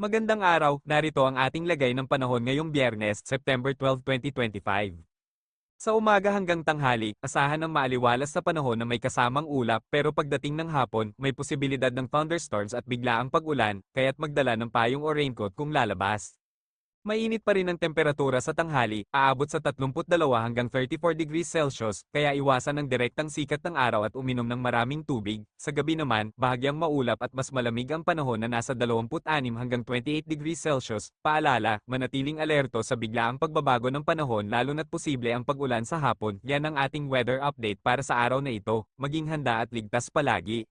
Magandang araw, narito ang ating lagay ng panahon ngayong biyernes, September 12, 2025. Sa umaga hanggang tanghali, asahan ng maaliwalas sa panahon na may kasamang ulap pero pagdating ng hapon, may posibilidad ng thunderstorms at biglaang pag-ulan, kaya't magdala ng payong o raincoat kung lalabas. Mainit pa rin ang temperatura sa tanghali, aabot sa 32 hanggang 34 degrees Celsius, kaya iwasan ang direktang sikat ng araw at uminom ng maraming tubig. Sa gabi naman, bahagyang maulap at mas malamig ang panahon na nasa 26 hanggang 28 degrees Celsius. Paalala, manatiling alerto sa biglaang pagbabago ng panahon lalo na't posible ang pag-ulan sa hapon. Yan ang ating weather update para sa araw na ito. Maging handa at ligtas palagi.